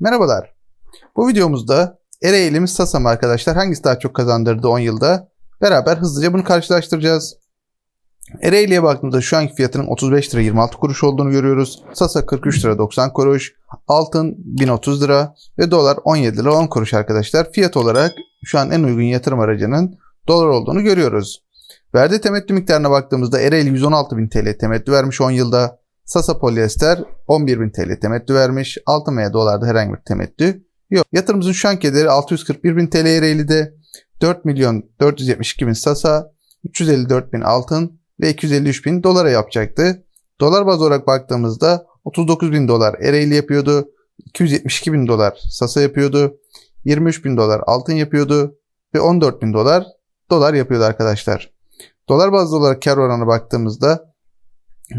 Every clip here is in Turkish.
Merhabalar. Bu videomuzda Ereğli mi Sasa mı arkadaşlar hangisi daha çok kazandırdı 10 yılda? Beraber hızlıca bunu karşılaştıracağız. Ereğli'ye baktığımızda şu anki fiyatının 35 lira 26 kuruş olduğunu görüyoruz. Sasa 43 lira 90 kuruş. Altın 1030 lira ve dolar 17 lira 10 kuruş arkadaşlar. Fiyat olarak şu an en uygun yatırım aracının dolar olduğunu görüyoruz. Verdi temettü miktarına baktığımızda Ereğli 116.000 TL temettü vermiş 10 yılda. Sasa Polyester 11.000 TL temettü vermiş. Altın veya dolarda herhangi bir temettü yok. Yatırımımızın şu anki ederi 641.000 TL Ereğli'de. 4 milyon 472 bin Sasa, 354 bin altın ve 253 bin dolara yapacaktı. Dolar baz olarak baktığımızda 39 bin dolar Ereğli yapıyordu. 272 bin dolar Sasa yapıyordu. 23 bin dolar altın yapıyordu. Ve 14 bin dolar dolar yapıyordu arkadaşlar. Dolar bazlı olarak kar oranına baktığımızda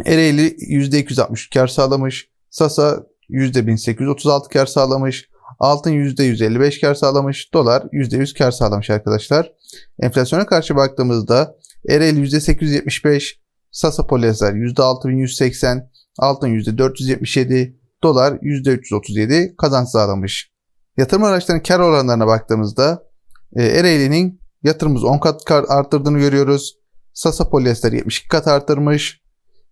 Ereğli %260 kar sağlamış. Sasa %1836 kar sağlamış. Altın %155 kar sağlamış. Dolar %100 kar sağlamış arkadaşlar. Enflasyona karşı baktığımızda Ereğli %875, Sasa Polyester %6180, altın %477, dolar %337 kazanç sağlamış. Yatırım araçlarının kar oranlarına baktığımızda e, Ereğli'nin yatırımımız 10 kat kar arttırdığını görüyoruz. Sasa Polyester 72 kat arttırmış.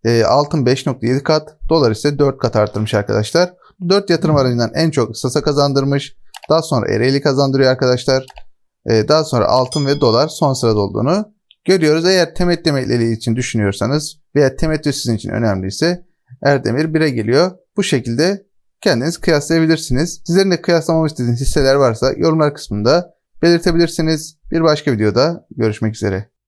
E, altın 5.7 kat, dolar ise 4 kat arttırmış arkadaşlar. 4 yatırım aracından en çok Sasa kazandırmış. Daha sonra Ereğli kazandırıyor arkadaşlar. Ee, daha sonra altın ve dolar son sırada olduğunu görüyoruz. Eğer temettü emekliliği için düşünüyorsanız veya temettü sizin için önemliyse Erdemir 1'e geliyor. Bu şekilde kendiniz kıyaslayabilirsiniz. Sizlerin de kıyaslamamı istediğiniz hisseler varsa yorumlar kısmında belirtebilirsiniz. Bir başka videoda görüşmek üzere.